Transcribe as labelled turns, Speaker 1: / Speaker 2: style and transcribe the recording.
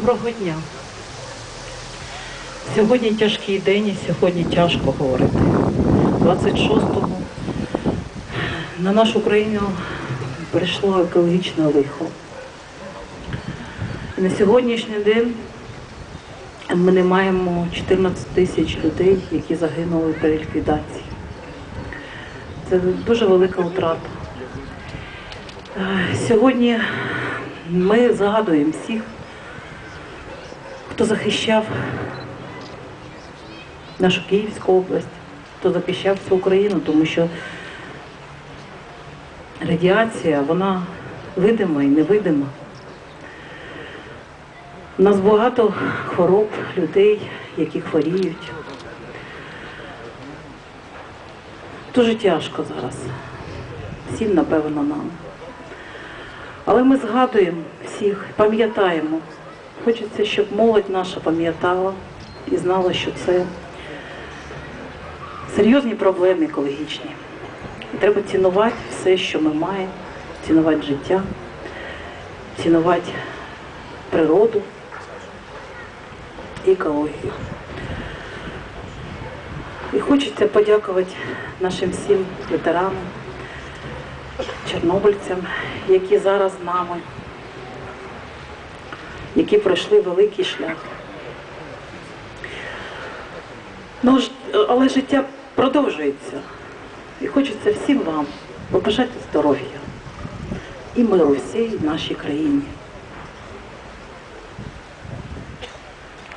Speaker 1: Доброго дня. Сьогодні тяжкий день і сьогодні тяжко говорити. 26-го на нашу країну прийшло екологічне лихо. На сьогоднішній день ми не маємо 14 тисяч людей, які загинули при ліквідації. Це дуже велика втрата. Е, Сьогодні ми згадуємо всіх, хто захищав нашу Київську область, хто захищав всю Україну, тому що радіація, вона видима і невидима. У нас багато хвороб, людей, які хворіють. Дуже тяжко зараз. Всім, напевно, нам. Але ми згадуємо всіх, пам'ятаємо. Хочеться, щоб молодь наша пам'ятала і знала, що це серйозні проблеми екологічні. І треба цінувати все, що ми маємо, цінувати життя, цінувати природу і екологію. І хочеться подякувати нашим всім ветеранам, чорнобильцям, які зараз з нами, які пройшли великий шлях. Ну, але життя продовжується. І хочеться всім вам побажати здоров'я і миру всій нашій країні.